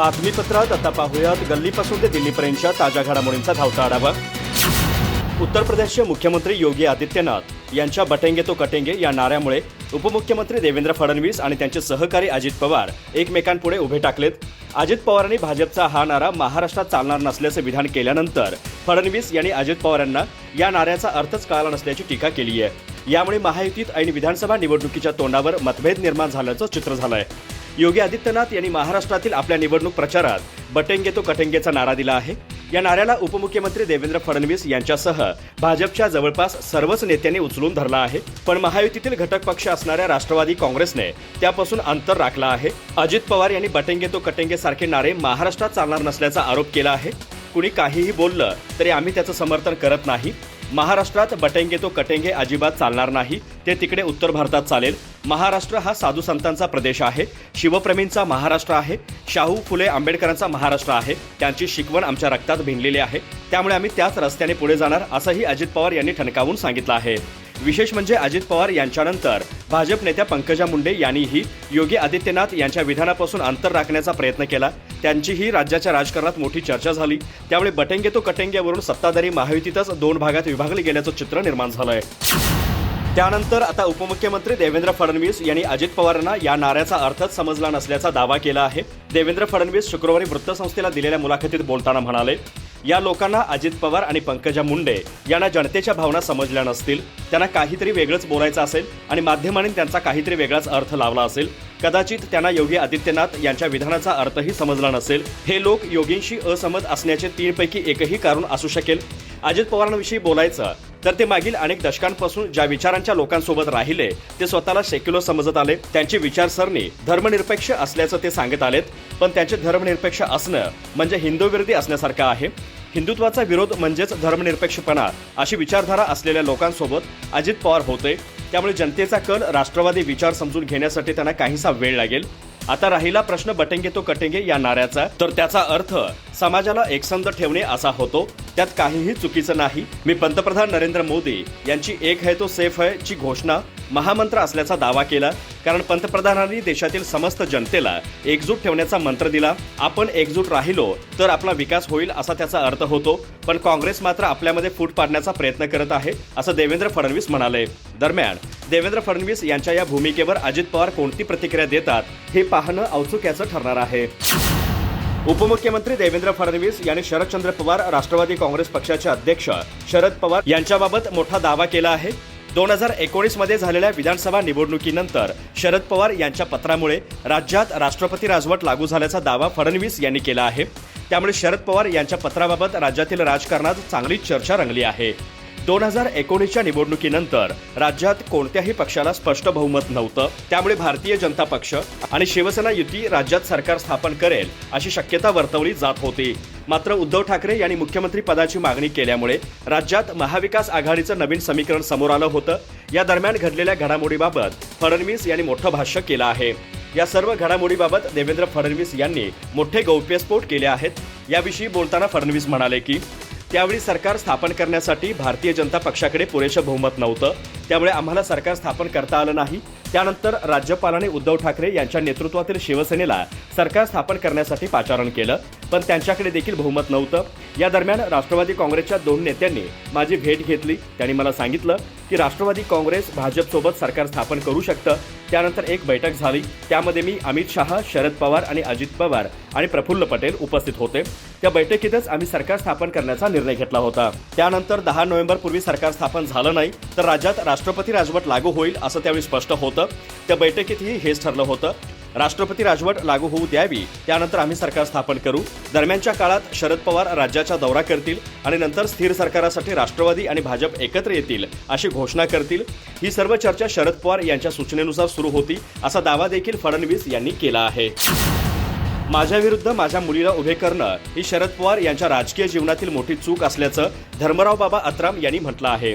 बातमीपत्रात आता पाहूयात. गल्लीपासून ते दिल्लीपर्यंतच्या ताज्या घडामोडींचा धावता आढावा. उत्तर प्रदेशचे मुख्यमंत्री योगी आदित्यनाथ यांच्या बटेंगे तो कटेंगे या नाऱ्यामुळे उपमुख्यमंत्री देवेंद्र फडणवीस आणि त्यांचे सहकारी अजित पवार एकमेकांपुढे उभे टाकलेत. अजित पवारांनी भाजपचा हा नारा महाराष्ट्रात चालणार नसल्याचे विधान केल्यानंतर फडणवीस यांनी अजित पवारांना या नाऱ्याचा अर्थच कळाला नसल्याची टीका केली आहे यामुळे महायुतीत आणि विधानसभा निवडणुकीच्या तोंडावर मतभेद निर्माण झाल्याचं चित्र झालंय. योगी आदित्यनाथ यांनी महाराष्ट्रातील आपल्या निवडणूक प्रचारात बटेंगे तो कटेंगेचा नारा दिला आहे. या नाऱ्याला उपमुख्यमंत्री देवेंद्र फडणवीस यांच्यासह भाजपच्या जवळपास सर्वच नेत्यांनी उचलून धरला आहे. पण महायुतीतील घटक पक्ष असणाऱ्या राष्ट्रवादी काँग्रेसने त्यापासून अंतर राखलं आहे. अजित पवार यांनी बटेंगे तो कटेंगे सारखे नारे महाराष्ट्रात चालणार नसल्याचा आरोप केला आहे. कुणी काहीही बोललं तरी आम्ही त्याचं समर्थन करत नाही. महाराष्ट्रात बटेंगे तो कटेंगे अजिबात चालणार नाही. ते तिकडे उत्तर भारतात चालेल. महाराष्ट्र हा साधू संतांचा प्रदेश आहे. शिवप्रेमींचा महाराष्ट्र आहे. शाहू फुले आंबेडकरांचा महाराष्ट्र आहे. त्यांची शिकवण आमच्या रक्तात भिनलेली आहे. त्यामुळे आम्ही त्याच रस्त्याने पुढे जाणार असंही अजित पवार यांनी ठणकावून सांगितलं आहे. विशेष म्हणजे अजित पवार यांच्यानंतर भाजप नेत्या पंकजा मुंडे यांनीही योगी आदित्यनाथ यांच्या विधानापासून अंतर राखण्याचा प्रयत्न केला. त्यांचीही राज्याच्या राजकारणात मोठी चर्चा झाली. त्यामुळे बटेंगे तो कटेंग्यावरून सत्ताधारी महायुतीतच दोन भागात विभागले गेल्याचं चित्र निर्माण झालं आहे त्यानंतर आता उपमुख्यमंत्री देवेंद्र फडणवीस यांनी अजित पवारांना या नाऱ्याचा अर्थच समजला नसल्याचा दावा केला आहे. देवेंद्र फडणवीस शुक्रवारी वृत्तसंस्थेला दिलेल्या मुलाखतीत बोलताना म्हणाले या लोकांना अजित पवार आणि पंकजा मुंडे यांना जनतेच्या भावना समजल्या नसतील. त्यांना काहीतरी वेगळंच बोलायचं असेल आणि माध्यमांनी त्यांचा काहीतरी वेगळाच अर्थ लावला असेल. कदाचित त्यांना योगी आदित्यनाथ यांच्या विधानाचा अर्थही समजला नसेल. हे लोक योगींशी असमत असण्याचे तीनपैकी एकही कारण असू शकेल. अजित पवारांविषयी बोलायचं तर ते मागील अनेक दशकांपासून ज्या विचारांच्या लोकांसोबत राहिले ते स्वतःला सेक्युलर समजत आले. त्यांची विचारसरणी धर्मनिरपेक्ष असल्याचं ते सांगत आलेत. पण त्यांचे धर्मनिरपेक्ष असणं म्हणजे हिंदूविरोधी असण्यासारखं आहे. हिंदुत्वाचा विरोध म्हणजेच धर्मनिरपेक्षपणा अशी विचारधारा असलेल्या लोकांसोबत अजित पवार होते. त्यामुळे जनतेचा कल राष्ट्रवादी विचार समजून घेण्यासाठी त्यांना काहीसा वेळ लागेल. आता राहिला प्रश्न बटेंगे तो कटेंगे या नाऱ्याचा. तर त्याचा अर्थ समाजाला एकसंध ठेवणे असा होतो. त्यात काहीही चुकीचं नाही. मी पंतप्रधान नरेंद्र मोदी यांची एक है तो सेफ है ची घोषणा महामंत्र असल्याचा दावा केला कारण पंतप्रधानांनी देशातील समस्त जनतेला एकजूट ठेवण्याचा मंत्र दिला. आपण एकजूट राहिलो तर आपला विकास होईल असा त्याचा अर्थ होतो. पण काँग्रेस मात्र आपल्यामध्ये फूट पाडण्याचा प्रयत्न करत आहे असं देवेंद्र फडणवीस म्हणाले. दरम्यान देवेंद्र फडणवीस यांच्या या भूमिकेवर अजित पवार कोणती प्रतिक्रिया देतात हे पाहणं औत्सुक्याचं ठरणार आहे. उपमुख्यमंत्री देवेंद्र फडणवीस यांनी शरदचंद्र पवार राष्ट्रवादी काँग्रेस पक्षाचे अध्यक्ष शरद पवार यांच्याबाबत मोठा दावा केला आहे. दोन हजार एकोणीसमध्ये झालेल्या विधानसभा निवडणुकीनंतर शरद पवार यांच्या पत्रामुळे राज्यात राष्ट्रपती राजवट लागू झाल्याचा दावा फडणवीस यांनी केला आहे. त्यामुळे शरद पवार यांच्या पत्राबाबत राज्यातील राजकारणात चांगलीच चर्चा रंगली आहे. दोन हजार एकोणीसच्या निवडणुकीनंतर राज्यात कोणत्याही पक्षाला स्पष्ट बहुमत नव्हतं. त्यामुळे भारतीय जनता पक्ष आणि शिवसेना युती राज्यात सरकार स्थापन करेल अशी शक्यता वर्तवली जात होती. मात्र उद्धव ठाकरे यांनी मुख्यमंत्री पदाची मागणी केल्यामुळे राज्यात महाविकास आघाडीचं नवीन समीकरण समोर आलं होतं. या दरम्यान घडलेल्या घडामोडीबाबत फडणवीस यांनी मोठं भाष्य केलं आहे. या सर्व घडामोडीबाबत देवेंद्र फडणवीस यांनी मोठे गौप्यस्फोट केले आहेत. याविषयी बोलताना फडणवीस म्हणाले की त्यावेळी सरकार स्थापन करण्यासाठी भारतीय जनता पक्षाकडे पुरेसं बहुमत नव्हतं. त्यामुळे आम्हाला सरकार स्थापन करता आलं नाही. त्यानंतर राज्यपालांनी उद्धव ठाकरे यांच्या नेतृत्वातील शिवसेनेला सरकार स्थापन करण्यासाठी पाचारण केलं पण त्यांच्याकडे देखील बहुमत नव्हतं. या दरम्यान राष्ट्रवादी काँग्रेसच्या दोन नेत्यांनी माझी भेट घेतली. त्यांनी मला सांगितलं की राष्ट्रवादी काँग्रेस भाजपसोबत सरकार स्थापन करू शकतं. त्यानंतर एक बैठक झाली. त्यामध्ये मी अमित शहा शरद पवार आणि अजित पवार आणि प्रफुल्ल पटेल उपस्थित होते. त्या बैठकीतच आम्ही सरकार स्थापन करण्याचा निर्णय घेतला होता. त्यानंतर दहा नोव्हेंबर पूर्वी सरकार स्थापन झालं नाही तर राज्यात राष्ट्रपती राजवट लागू होईल असं त्यावेळी स्पष्ट होतं. त्या बैठकीतही हेच ठरलं होतं. राष्ट्रपती राजवट लागू होऊ द्यावी त्यानंतर आम्ही सरकार स्थापन करू. दरम्यानच्या काळात शरद पवार राज्याचा दौरा करतील आणि नंतर स्थिर सरकारासाठी राष्ट्रवादी आणि भाजप एकत्र येतील अशी घोषणा करतील. ही सर्व चर्चा शरद पवार यांच्या सूचनेनुसार सुरू होती असा दावा देखील फडणवीस यांनी केला आहे. माझ्या विरुद्ध माझ्या मुलीला उभे करणं ही शरद पवार यांच्या राजकीय जीवनातील मोठी चूक असल्याचं धर्मराव बाबा अत्राम यांनी म्हटलं आहे.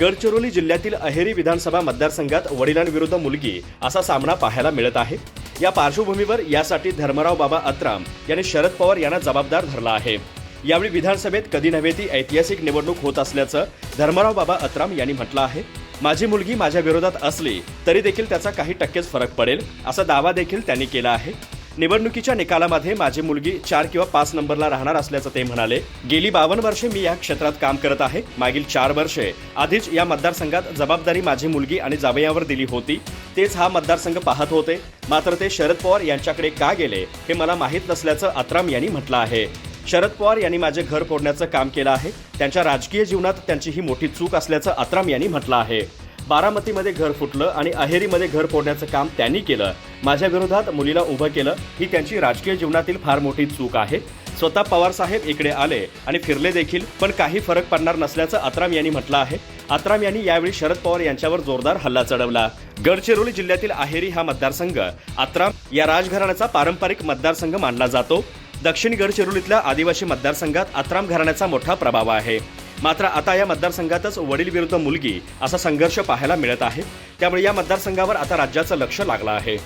गडचिरोली जिल्ह्यातील अहेरी विधानसभा मतदारसंघात वडिलांविरुद्ध मुलगी असा सामना पाहायला मिळत आहे. या पार्श्वभूमीवर यासाठी धर्मराव बाबा अत्राम यांनी शरद पवार यांना जबाबदार धरला आहे. यावेळी विधानसभेत कधी नव्हे ती ऐतिहासिक निवडणूक होत असल्याचं धर्मराव बाबा अत्राम यांनी म्हटलं आहे. माझी मुलगी माझ्या विरोधात असली तरी देखील त्याचा काही टक्केच फरक पडेल असा दावा देखील त्यांनी केला आहे. निवडणुकीच्या निकालामध्ये माझी मुलगी चार किंवा पाच नंबरला राहणार असल्याचं ते म्हणाले. गेली बावन्न वर्षे मी या क्षेत्रात काम करत आहे. मागील चार वर्षे आधीच या मतदारसंघात जबाबदारी माझी मुलगी आणि जावयावर दिली होती. तेच हा मतदारसंघ पाहत होते. मात्र ते शरद पवार यांच्याकडे का गेले हे मला माहीत नसल्याचं आत्राम यांनी म्हटलं आहे. शरद पवार यांनी माझे घर फोडण्याचं काम केलं आहे. त्यांच्या राजकीय जीवनात त्यांची ही मोठी चूक असल्याचं आत्राम यांनी म्हटलं आहे. बारामतीमध्ये घर फुटलं आणि अहेरीमध्ये घर फोडण्याचं काम त्यांनी केलं. माझ्या विरोधात मुलीला उभं केलं. ही त्यांची राजकीय जीवनातील फार मोठी चूक आहे. स्वतः पवार साहेब इकडे आले आणि फिरले देखील पण काही फरक पडणार नसल्याचं आत्राम यांनी म्हटलं आहे. आत्राम यांनी यावेळी शरद पवार यांच्यावर जोरदार हल्ला चढवला. गडचिरोली जिल्ह्यातील अहेरी हा मतदारसंघ आत्राम या राजघराण्याचा पारंपरिक मतदारसंघ मानला जातो. दक्षिण गडचिरोलीतल्या आदिवासी मतदारसंघात आत्राम घराण्याचा मोठा प्रभाव आहे. मात्र आता या मतदारसंघातच वडील विरुद्ध मुलगी असा संघर्ष पाहायला मिळत आहे. त्यामुळे या मतदारसंघावर आता राज्याचं लक्ष लागलं आहे.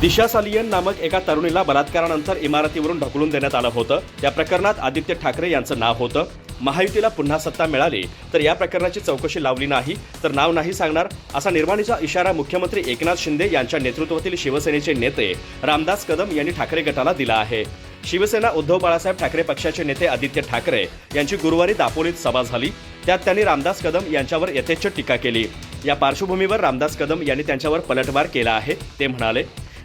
दिशा सालियन नामक एका तरुणीला बलात्कारानंतर इमारतीवरून ढकलून देण्यात आलं होतं. त्या प्रकरणात आदित्य ठाकरे यांचं नाव होतं. महायुतीला पुन्हा सत्ता मिळाली तर या प्रकरणाची चौकशी लावली नाही तर नाव नाही सांगणार असा निर्माणीचा इशारा मुख्यमंत्री एकनाथ शिंदे यांच्या नेतृत्वातील शिवसेनेचे नेते रामदास कदम यांनी ठाकरे गटाला दिला आहे. शिवसेना उद्धव बाळासाहेब ठाकरे पक्षाचे नेते आदित्य ठाकरे यांची गुरुवारी दापोलीत सभा झाली. त्यात त्यांनी रामदास कदम यांच्यावर यथेच्छ टीका केली. या पार्श्वभूमीवर रामदास कदम यांनी त्यांच्यावर पलटवार केला आहे ते म्हणाले.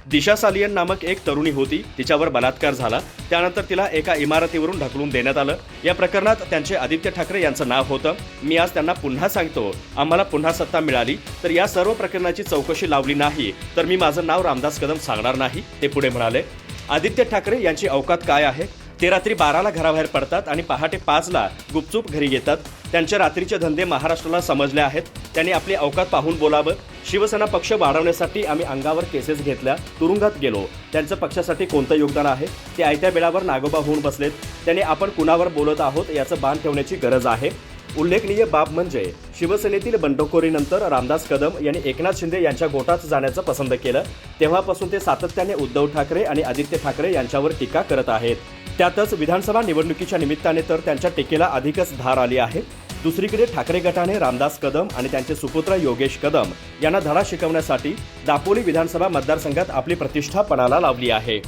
दिशा सालियन नामक एक तरुणी होती तिच्यावर बलात्कार झाला. त्यानंतर तिला एका इमारतीवरून ढकलून देण्यात आलं. या प्रकरणात त्यांचे आदित्य ठाकरे यांचं नाव होतं. मी आज त्यांना पुन्हा सांगतो आम्हाला पुन्हा सत्ता मिळाली. तर या सर्व प्रकरणाची चौकशी लावली नाही तर मी माझं नाव रामदास कदम सांगणार नाही ते पुढे म्हणाले. आदित्य ठाकरे यांची अवकात काय आहे? ते रात्री बाराला घराबाहेर पडतात आणि पहाटे पाचला गुपचूप घरी येतात. त्यांचे रात्रीचे धंदे महाराष्ट्राला समजले आहेत. त्यांनी आपली अवकात पाहून बोलावं. शिवसेना पक्ष वाढवण्यासाठी आम्ही अंगावर केसेस घेतल्या. तुरुंगात गेलो. त्यांचं पक्षासाठी कोणतं योगदान आहे? ते आयत्या बेळावर नागोबा होऊन बसलेत. त्यांनी आपण कुणावर बोलत आहोत याचं बाण ठेवण्याची गरज आहे. उल्लेखनीय बाब म्हणजे शिवसेनेतील बंडखोरीनंतर रामदास कदम यांनी एकनाथ शिंदे यांच्या गोटात जाण्याचं पसंत केलं. तेव्हापासून ते सातत्याने उद्धव ठाकरे आणि आदित्य ठाकरे यांच्यावर टीका करत आहेत. त्यातच विधानसभा निवडणुकीच्या निमित्ताने तर त्यांच्या टीकेला अधिकच धार आली आहे. दुसरीकडे ठाकरे गटाने रामदास कदम आणि त्यांचे सुपुत्र योगेश कदम यांना धडा शिकवण्यासाठी दापोली विधानसभा मतदारसंघात आपली प्रतिष्ठा पणाला लावली आहे.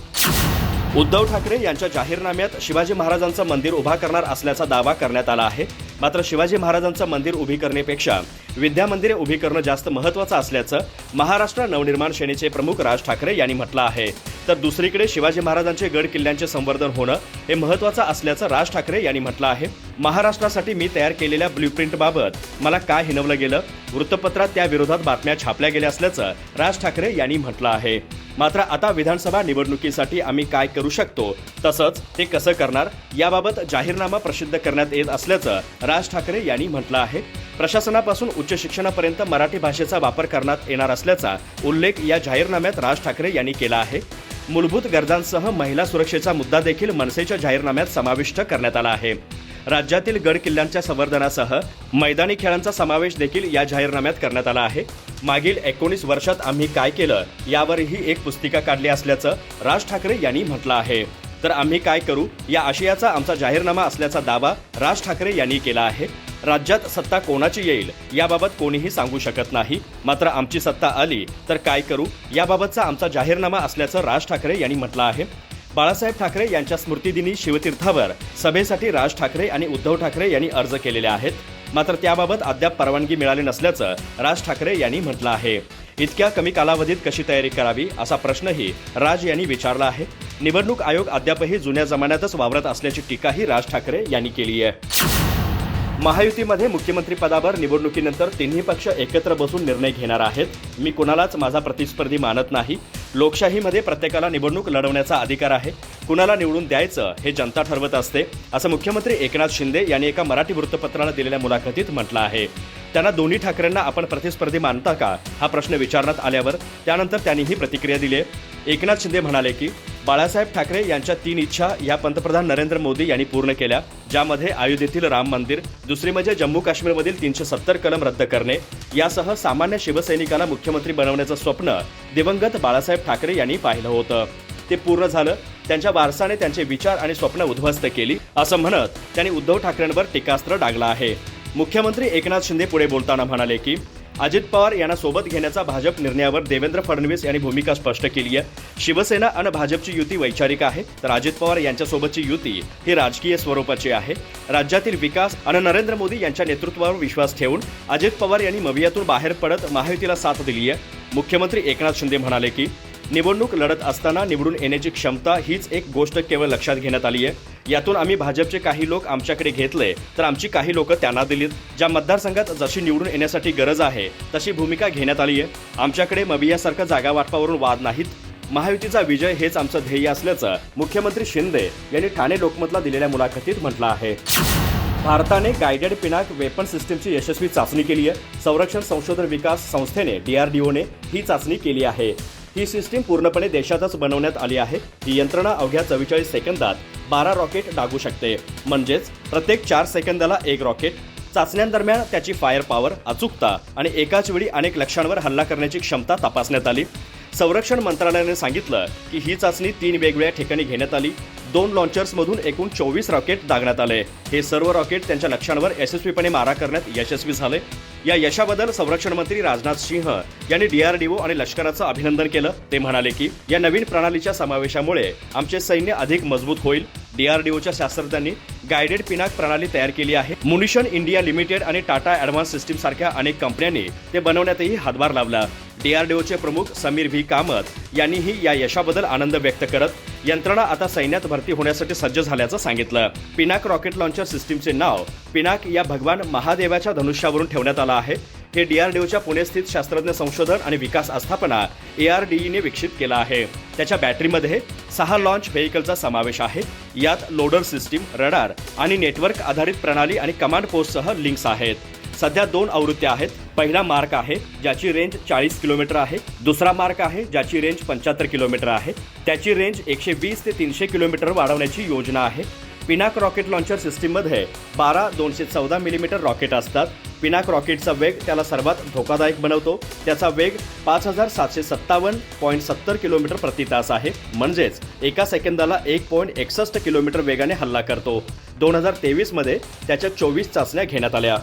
उद्धव ठाकरे यांच्या जाहीरनाम्यात शिवाजी महाराजांचं मंदिर उभा करणार असल्याचा दावा करण्यात आला आहे. मात्र शिवाजी महाराजांचं मंदिर उभी करण्यापेक्षा विद्या मंदिरे उभी करणं जास्त महत्त्वाचं असल्याचं महाराष्ट्र नवनिर्माण सेनेचे प्रमुख राज ठाकरे यांनी म्हटलं आहे. तर दुसरीकडे शिवाजी महाराजांचे गड किल्ल्यांचे संवर्धन होणं हे महत्त्वाचं असल्याचं राज ठाकरे यांनी म्हटलं आहे. महाराष्ट्रासाठी मी तयार केलेल्या ब्ल्यूप्रिंटबाबत मला काय हिनवलं गेलं? वृत्तपत्रात त्या विरोधात बातम्या छापल्या गेल्या असल्याचं राज ठाकरे यांनी म्हटलं आहे. मात्र आता विधानसभा निवडणुकीसाठी आम्ही काय करू शकतो तसंच ते कसं करणार याबाबत जाहीरनामा प्रसिद्ध करण्यात येत असल्याचं राज ठाकरे यांनी म्हटलं आहे. प्रशासनापासून उच्च शिक्षणापर्यंत मराठी भाषेचा वापर करण्यात येणार असल्याचा उल्लेख या जाहीरनाम्यात राज ठाकरे यांनी केला आहे. मूलभूत गरजांसह महिला सुरक्षेचा मुद्दा देखील मनसेच्या जाहीरनाम्यात समाविष्ट करण्यात आला आहे. राज्यातील गड किल्ल्यांच्या संवर्धनासह मैदानी खेळांचा समावेश देखील या जाहीरनाम्यात करण्यात आला आहे. मागील एकोणीस वर्षात आम्ही काय केलं यावरही एक पुस्तिका काढली असल्याचं राज ठाकरे यांनी म्हटलं आहे. तर आम्ही काय करू या आशयाचा आमचा जाहीरनामा असल्याचा दावा राज ठाकरे यांनी केला आहे. राज्यात सत्ता कोणाची येईल याबाबत कोणीही सांगू शकत नाही. मात्र आमची सत्ता आली तर काय करू याबाबतचा आमचा जाहीरनामा असल्याचं राज ठाकरे यांनी म्हटलं आहे. बाळासाहेब ठाकरे यांच्या स्मृतिदिनी शिवतीर्थावर सभेसाठी राज ठाकरे आणि उद्धव ठाकरे यांनी अर्ज केलेले आहेत. मात्र त्याबाबत अद्याप परवानगी मिळाली नसल्याचं राज ठाकरे यांनी म्हटलं आहे. इतक्या कमी कालावधीत कशी तयारी करावी असा प्रश्नही राज यांनी विचारला आहे. निवडणूक आयोग अद्यापही जुन्या जमान्यातच वावरत असल्याची टीकाही राज ठाकरे यांनी केली आहे. महायुतीमध्ये मुख्यमंत्रीपदावर निवडणुकीनंतर तिन्ही पक्ष एकत्र बसून निर्णय घेणार आहेत. मी कुणालाच माझा प्रतिस्पर्धी मानत नाही. लोकशाहीमध्ये प्रत्येकाला निवडणूक लढवण्याचा अधिकार आहे. कुणाला निवडून द्यायचं हे जनता ठरवत असते असं मुख्यमंत्री एकनाथ शिंदे यांनी एका मराठी वृत्तपत्राला दिलेल्या मुलाखतीत म्हटलं आहे. त्यांना दोन्ही ठाकरेंना आपण प्रतिस्पर्धी मानता का? हा प्रश्न विचारण्यात आल्यावर त्यानंतर त्यांनी ही प्रतिक्रिया दिली आहे. एकनाथ शिंदे म्हणाले की बाळासाहेब ठाकरे यांच्या तीन इच्छा या पंतप्रधान नरेंद्र मोदी यांनी पूर्ण केल्या ज्यामध्ये अयोध्येतील राम मंदिर दुसरी म्हणजे जम्मू काश्मीरमधील तीनशे सत्तर कलम रद्द करणे यासह सामान्य शिवसैनिकाला मुख्यमंत्री बनवण्याचं स्वप्न दिवंगत बाळासाहेब ठाकरे यांनी पाहिलं होतं. ते पूर्ण झालं त्यांच्या वारसाने त्यांचे विचार आणि स्वप्न उद्ध्वस्त केली असं म्हणत त्यांनी उद्धव ठाकरेंवर टीकास्त्र डागलं आहे. मुख्यमंत्री एकनाथ शिंदे पुढे बोलताना म्हणाले की अजित पवार यांना सोबत घेण्याचा भाजप निर्णयावर देवेंद्र फडणवीस यांनी भूमिका स्पष्ट केली आहे. शिवसेना आणि भाजपची युती वैचारिक आहे. तर अजित पवार यांच्यासोबतची युती ही राजकीय स्वरूपाची आहे. राज्यातील विकास आणि नरेंद्र मोदी यांच्या नेतृत्वावर विश्वास ठेवून अजित पवार यांनी मवियातून बाहेर पडत महायुतीला साथ दिली आहे. मुख्यमंत्री एकनाथ शिंदे म्हणाले की निवडणूक लढत असताना निवडून येण्याची क्षमता हीच एक गोष्ट केवळ लक्षात घेण्यात आली आहे. यातून आम्ही भाजपचे काही लोक आमच्याकडे घेतले तर आमची काही लोक त्यांना दिलीत. ज्या मतदारसंघात जशी निवडून येण्यासाठी गरज आहे तशी भूमिका घेण्यात आली आहे. आमच्याकडे मबियासारखं जागा वाटपावरून वाद नाहीत. महायुतीचा विजय हेच आमचं ध्येय असल्याचं मुख्यमंत्री शिंदे यांनी ठाणे लोकमतला दिलेल्या मुलाखतीत म्हटलं आहे. भारताने गायडेड पिनाक वेपन सिस्टीमची यशस्वी चाचणी केली आहे. संरक्षण संशोधन विकास संस्थेने डीआरडीओने ही चाचणी केली आहे. ही सिस्टीम पूर्णपणे देशातच बनवण्यात आली आहे. ही यंत्रणा अवघ्या चव्वेचाळीस सेकंदात बारा रॉकेट डागू शकते. म्हणजेच प्रत्येक चार सेकंदाला एक रॉकेट. चाचण्यांदरम्यान त्याची फायर पॉवर अचूकता आणि एकाच वेळी अनेक लक्ष्यांवर हल्ला करण्याची क्षमता तपासण्यात आली. संरक्षण मंत्रालयाने सांगितलं की ही चाचणी तीन वेगवेगळ्या ठिकाणी घेण्यात आली. दोन लॉन्चर्समधून एकूण चोवीस रॉकेट दागण्यात आले. हे सर्व रॉकेट त्यांच्या लक्ष्यांवर यशस्वीपणे मारा करण्यात यशस्वी झाले. या यशाबद्दल संरक्षण मंत्री राजनाथ सिंह यांनी डीआरडीओ आणि लष्कराचं अभिनंदन केलं. ते म्हणाले की या नवीन प्रणालीच्या समावेशामुळे आमचे सैन्य अधिक मजबूत होईल. डीआरडीओच्या शास्त्रज्ञांनी गायडेड पिनाक प्रणाली तयार केली आहे. मुनिशन इंडिया लिमिटेड आणि टाटा ॲडव्हान्स सिस्टीम सारख्या अनेक कंपन्यांनी ते बनवण्यातही हातभार लावला. डीआरडीओचे प्रमुख समीर व्ही. कामत यांनीही या यशाबद्दल आनंद व्यक्त करत यंत्रणा आता सैन्यात भरती होण्यासाठी सज्ज झाल्याचं सांगितलं. पिनाक रॉकेट लॉन्चर सिस्टीमचे नाव पिनाक या भगवान महादेवाच्या धनुष्यावरून ठेवण्यात आलं आहे. हे डीआरडीओच्या पुणे स्थित शास्त्रज्ञ संशोधन आणि विकास आस्थापना एआरडीईने विकसित केला आहे. त्याच्या बॅटरीमध्ये सहा लॉन्च व्हेकलचा समावेश आहे. यात लोडर सिस्टीम रडार आणि नेटवर्क आधारित प्रणाली आणि कमांड पोस्टसह लिंक्स आहेत. सध्या दोन आवृत्त्या आहेत. पहिला मार्क आहे ज्याची रेंज चाळीस किलोमीटर आहे. दुसरा मार्क आहे ज्याची रेंज पंच्याहत्तर किलोमीटर आहे. त्याची रेंज एकशे वीस ते तीनशे किलोमीटर वाढवण्याची योजना आहे. पिनाक रॉकेट लॉन्चर सिस्टीममध्ये बारा दोनशे चौदा मिलीमीटर रॉकेट असतात. पिनाक रॉकेटचा वेग त्याला सर्वात धोकादायक बनवतो. त्याचा वेग पाच हजार सातशे सत्तावन्न पॉईंट सत्तर किलोमीटर प्रति तास आहे. म्हणजेच एका सेकंदाला एक पॉईंट एकसष्ट किलोमीटर वेगाने हल्ला करतो. दोन हजार तेवीसमध्ये त्याच्या चोवीस चाचण्या घेण्यात आल्या.